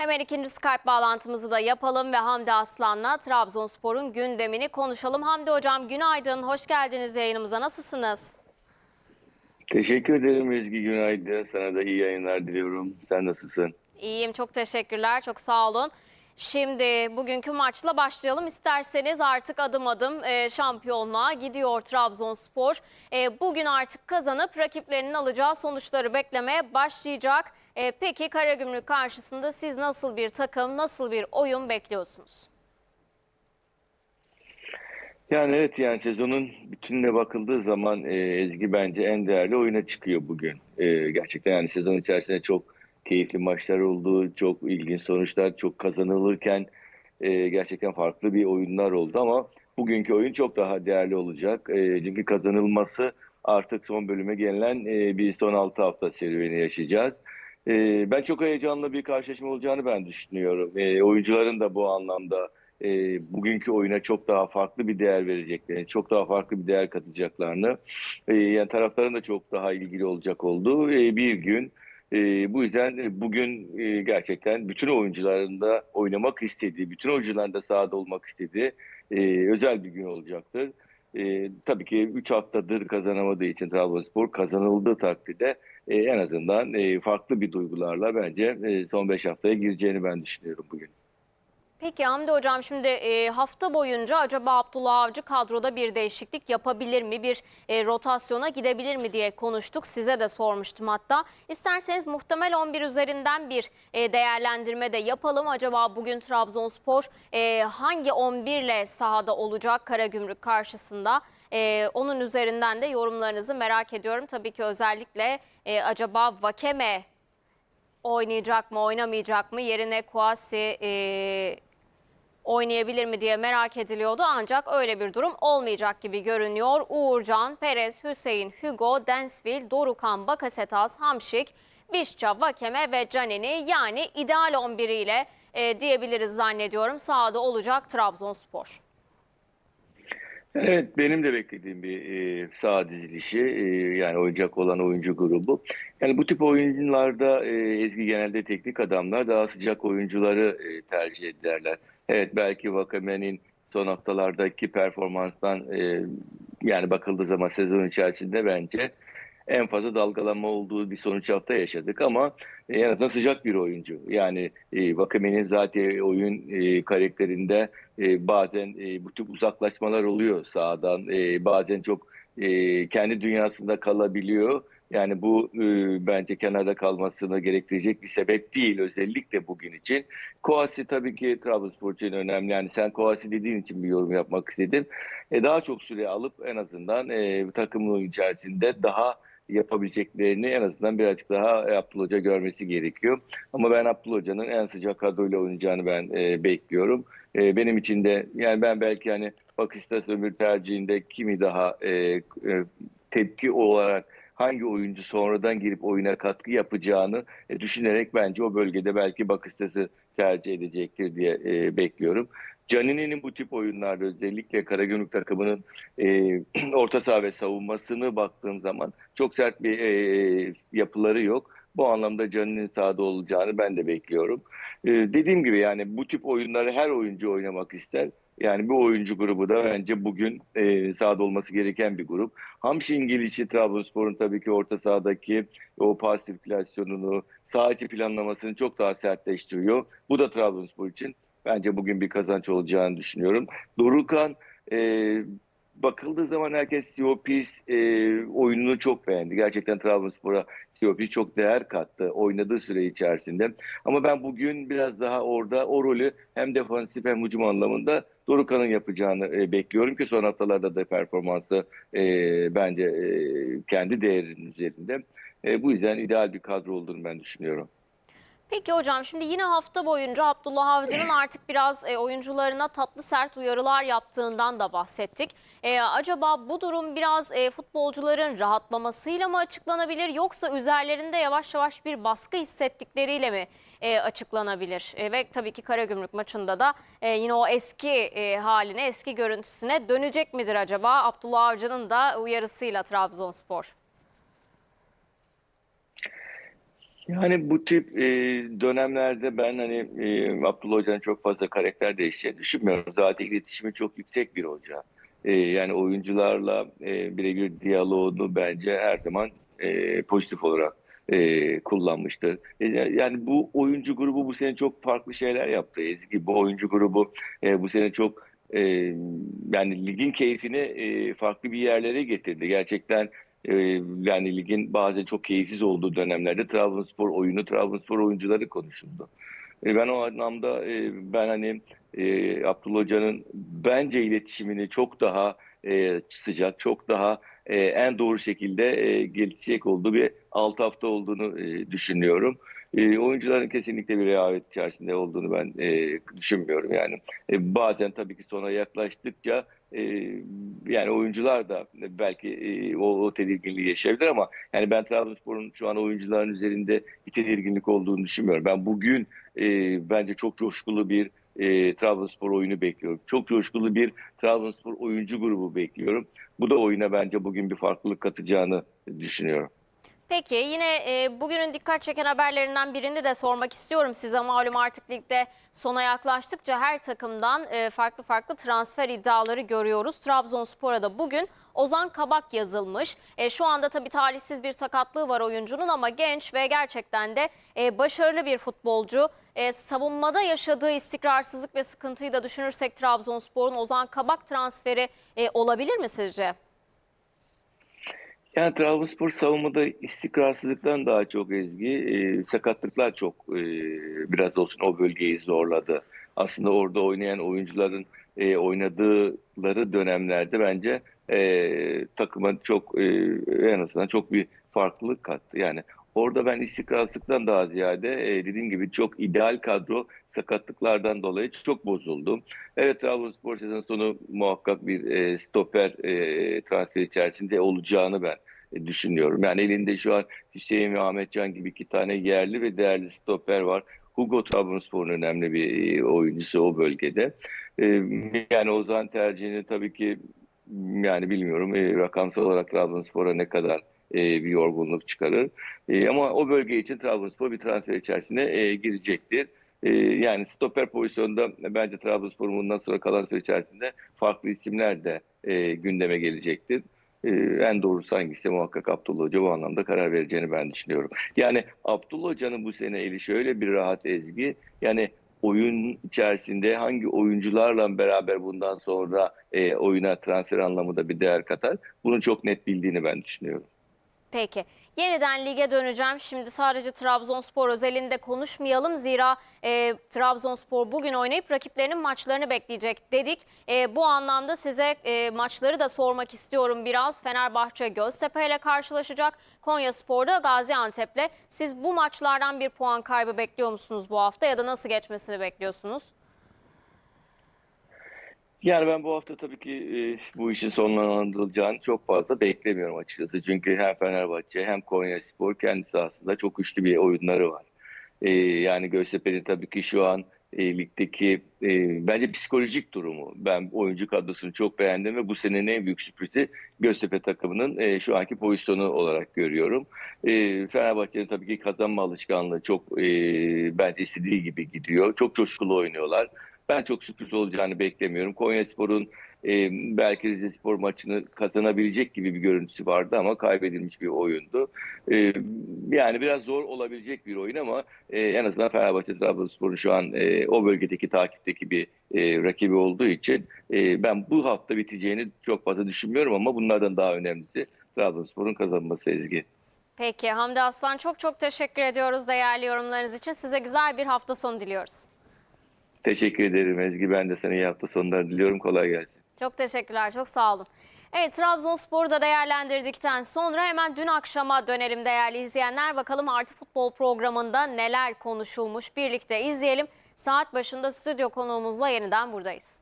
Hemen ikinci Skype bağlantımızı da yapalım ve Hamdi Aslan'la Trabzonspor'un gündemini konuşalım. Hamdi Hocam günaydın, hoş geldiniz yayınımıza. Nasılsınız? Teşekkür ederim Ezgi günaydın. Sana da iyi yayınlar diliyorum. Sen nasılsın? İyiyim, çok teşekkürler, çok sağ olun. Şimdi bugünkü maçla başlayalım. İsterseniz artık adım adım e, şampiyonluğa gidiyor Trabzonspor. E, bugün artık kazanıp rakiplerinin alacağı sonuçları beklemeye başlayacak. E, peki Karagümrük karşısında siz nasıl bir takım, nasıl bir oyun bekliyorsunuz? Yani evet yani sezonun bütününe bakıldığı zaman e, Ezgi bence en değerli oyuna çıkıyor bugün. E, gerçekten yani sezon içerisinde çok keyifli maçlar oldu, çok ilginç sonuçlar, çok kazanılırken e, gerçekten farklı bir oyunlar oldu ama bugünkü oyun çok daha değerli olacak. E, çünkü kazanılması artık son bölüme gelen e, bir son 6 hafta serüveni yaşayacağız. E, ben çok heyecanlı bir karşılaşma olacağını ben düşünüyorum. E, oyuncuların da bu anlamda e, bugünkü oyuna çok daha farklı bir değer vereceklerini, çok daha farklı bir değer katacaklarını, e, yani taraftarın da çok daha ilgili olacak olduğu e, bir gün. E, bu yüzden bugün e, gerçekten bütün oyuncuların da oynamak istediği, bütün oyuncuların da sahada olmak istediği e, özel bir gün olacaktır. E, tabii ki 3 haftadır kazanamadığı için Trabzonspor kazanıldığı takdirde e, en azından e, farklı bir duygularla bence e, son 5 haftaya gireceğini ben düşünüyorum bugün. Peki Hamdi Hocam şimdi e, hafta boyunca acaba Abdullah Avcı kadroda bir değişiklik yapabilir mi? Bir e, rotasyona gidebilir mi diye konuştuk. Size de sormuştum hatta. İsterseniz muhtemel 11 üzerinden bir e, değerlendirme de yapalım. Acaba bugün Trabzonspor e, hangi 11 ile sahada olacak Karagümrük karşısında? E, onun üzerinden de yorumlarınızı merak ediyorum. Tabii ki özellikle e, acaba Vakeme oynayacak mı, oynamayacak mı? Yerine Kuasi e, oynayabilir mi diye merak ediliyordu ancak öyle bir durum olmayacak gibi görünüyor. Uğurcan, Perez, Hüseyin, Hugo, Densville, Dorukan, Bakasetas, Hamşik, Bişça, Vakeme ve Canini yani ideal 11 ile e, diyebiliriz zannediyorum sahada olacak Trabzonspor. Evet benim de beklediğim bir e, saha dizilişi e, yani oynayacak olan oyuncu grubu. Yani bu tip oyunlarda e, Ezgi genelde teknik adamlar daha sıcak oyuncuları e, tercih ederler. Evet belki Vakame'nin son haftalardaki performanstan e, yani bakıldığı zaman sezon içerisinde bence en fazla dalgalanma olduğu bir sonuç hafta yaşadık ama en azından sıcak bir oyuncu. Yani e, Vakame'nin zaten oyun e, karakterinde e, bazen e, bu tip uzaklaşmalar oluyor sahadan. E, bazen çok e, kendi dünyasında kalabiliyor. Yani bu e, bence kenarda kalmasını gerektirecek bir sebep değil özellikle bugün için. Koasi tabii ki Trabzonspor için önemli. Yani sen Koasi dediğin için bir yorum yapmak istedim. E, daha çok süre alıp en azından e, takımın içerisinde daha yapabileceklerini en azından birazcık daha Abdullah Hoca görmesi gerekiyor. Ama ben Abdullah Hoca'nın en sıcak kadroyla oynayacağını ben e, bekliyorum. E, benim için de yani ben belki hani Pakistan ömür tercihinde kimi daha e, e, tepki olarak hangi oyuncu sonradan girip oyuna katkı yapacağını e, düşünerek bence o bölgede belki Bakistas'ı tercih edecektir diye e, bekliyorum. Canini'nin bu tip oyunlarda özellikle Karagümrük takımının e, orta saha ve savunmasını baktığım zaman çok sert bir e, yapıları yok. Bu anlamda Canini'nin sahada olacağını ben de bekliyorum. E, dediğim gibi yani bu tip oyunları her oyuncu oynamak ister. Yani bu oyuncu grubu da bence bugün e, sahada olması gereken bir grup. Hamşin gelişi Trabzonspor'un tabii ki orta sahadaki o pas sirkülasyonunu, saha içi planlamasını çok daha sertleştiriyor. Bu da Trabzonspor için bence bugün bir kazanç olacağını düşünüyorum. Dorukan e, bakıldığı zaman herkes Siopis e, oyununu çok beğendi. Gerçekten Trabzonspor'a Siopis çok değer kattı oynadığı süre içerisinde. Ama ben bugün biraz daha orada o rolü hem defansif hem hücum anlamında Dorukan'ın yapacağını e, bekliyorum ki son haftalarda da performansı e, bence e, kendi değerinin üzerinde. E, bu yüzden ideal bir kadro olduğunu ben düşünüyorum. Peki hocam şimdi yine hafta boyunca Abdullah Avcı'nın artık biraz e, oyuncularına tatlı sert uyarılar yaptığından da bahsettik. E, acaba bu durum biraz e, futbolcuların rahatlamasıyla mı açıklanabilir yoksa üzerlerinde yavaş yavaş bir baskı hissettikleriyle mi e, açıklanabilir? E, ve tabii ki Karagümrük maçında da e, yine o eski e, haline, eski görüntüsüne dönecek midir acaba Abdullah Avcı'nın da uyarısıyla Trabzonspor? Yani bu tip e, dönemlerde ben hani e, Abdullah Hoca'nın çok fazla karakter değişeceğini düşünmüyorum. Zaten iletişimi çok yüksek bir hoca. E, yani oyuncularla e, birebir diyaloğunu bence her zaman e, pozitif olarak e, kullanmıştır. E, yani bu oyuncu grubu bu sene çok farklı şeyler yaptı. Ezgi bu oyuncu grubu e, bu sene çok e, yani ligin keyfini e, farklı bir yerlere getirdi. Gerçekten e, yani ligin bazen çok keyifsiz olduğu dönemlerde Trabzonspor oyunu, Trabzonspor oyuncuları konuşuldu. E, ben o anlamda e, ben hani e, Abdullah Hoca'nın bence iletişimini çok daha e, sıcak, çok daha e, en doğru şekilde e, gelişecek olduğu bir 6 hafta olduğunu düşünüyorum. Oyuncuların kesinlikle bir rehavet içerisinde olduğunu ben düşünmüyorum yani. Bazen tabii ki sona yaklaştıkça e, yani oyuncular da belki e, o, o tedirginliği yaşayabilir ama yani ben Trabzonspor'un şu an oyuncuların üzerinde bir tedirginlik olduğunu düşünmüyorum. Ben bugün e, bence çok coşkulu bir e, Trabzonspor oyunu bekliyorum. Çok coşkulu bir Trabzonspor oyuncu grubu bekliyorum. Bu da oyuna bence bugün bir farklılık katacağını düşünüyorum. Peki yine e, bugünün dikkat çeken haberlerinden birini de sormak istiyorum size. Malum artık ligde sona yaklaştıkça her takımdan e, farklı farklı transfer iddiaları görüyoruz. Trabzonspor'a da bugün Ozan Kabak yazılmış. E, şu anda tabii talihsiz bir sakatlığı var oyuncunun ama genç ve gerçekten de e, başarılı bir futbolcu. E, savunmada yaşadığı istikrarsızlık ve sıkıntıyı da düşünürsek Trabzonspor'un Ozan Kabak transferi e, olabilir mi sizce? Yani Trabzonspor savunmada istikrarsızlıktan daha çok ezgi, e, sakatlıklar çok e, biraz olsun o bölgeyi zorladı. Aslında orada oynayan oyuncuların e, oynadıkları dönemlerde bence e, takıma çok e, en azından çok bir farklılık kattı. Yani orada ben istikrarsızlıktan daha ziyade e, dediğim gibi çok ideal kadro sakatlıklardan dolayı çok bozuldum. Evet Trabzonspor sezon sonu muhakkak bir e, stoper e, transferi içerisinde olacağını ben e, düşünüyorum. Yani elinde şu an Hüseyin ve Ahmetcan gibi iki tane yerli ve değerli stoper var. Hugo Trabzonspor'un önemli bir e, oyuncusu o bölgede. E, yani Ozan tercihini tabii ki yani bilmiyorum e, rakamsal olarak Trabzonspor'a ne kadar e, bir yorgunluk çıkarır. E, ama o bölge için Trabzonspor bir transfer içerisine e, girecektir. E, yani stoper pozisyonunda bence Trabzonspor'un bundan sonra kalan süre içerisinde farklı isimler de e, gündeme gelecektir. E, en doğrusu hangisi muhakkak Abdullah Hoca bu anlamda karar vereceğini ben düşünüyorum. Yani Abdullah Hoca'nın bu sene eli şöyle bir rahat ezgi. Yani oyun içerisinde hangi oyuncularla beraber bundan sonra e, oyuna transfer anlamında bir değer katar. Bunu çok net bildiğini ben düşünüyorum. Peki. Yeniden lige döneceğim. Şimdi sadece Trabzonspor özelinde konuşmayalım. Zira e, Trabzonspor bugün oynayıp rakiplerinin maçlarını bekleyecek dedik. E, bu anlamda size e, maçları da sormak istiyorum biraz. Fenerbahçe Göztepe ile karşılaşacak. Konya Spor'da Gaziantep'le. Siz bu maçlardan bir puan kaybı bekliyor musunuz bu hafta ya da nasıl geçmesini bekliyorsunuz? Yani ben bu hafta tabii ki e, bu işin sonlandırılacağını çok fazla beklemiyorum açıkçası. Çünkü hem Fenerbahçe hem Konyaspor kendi sahasında çok güçlü bir oyunları var. E, yani Göztepe'nin tabii ki şu an e, ligdeki e, bence psikolojik durumu. Ben oyuncu kadrosunu çok beğendim ve bu senenin en büyük sürprizi Göztepe takımının e, şu anki pozisyonu olarak görüyorum. E, Fenerbahçe'nin tabii ki kazanma alışkanlığı çok e, bence istediği gibi gidiyor. Çok coşkulu oynuyorlar. Ben çok sürpriz olacağını beklemiyorum. Konyaspor'un e, belki Rizespor maçını kazanabilecek gibi bir görüntüsü vardı ama kaybedilmiş bir oyundu. E, yani biraz zor olabilecek bir oyun ama e, en azından Fenerbahçe Trabzonspor'un şu an e, o bölgedeki takipteki bir e, rakibi olduğu için e, ben bu hafta biteceğini çok fazla düşünmüyorum ama bunlardan daha önemlisi Trabzonspor'un kazanması Ezgi. Peki Hamdi Aslan çok çok teşekkür ediyoruz değerli yorumlarınız için. Size güzel bir hafta sonu diliyoruz. Teşekkür ederim Ezgi. Ben de sana iyi hafta sonları diliyorum. Kolay gelsin. Çok teşekkürler, çok sağ olun. Evet, Trabzonspor'u da değerlendirdikten sonra hemen dün akşama dönelim değerli izleyenler. Bakalım Artı Futbol programında neler konuşulmuş birlikte izleyelim. Saat başında stüdyo konuğumuzla yeniden buradayız.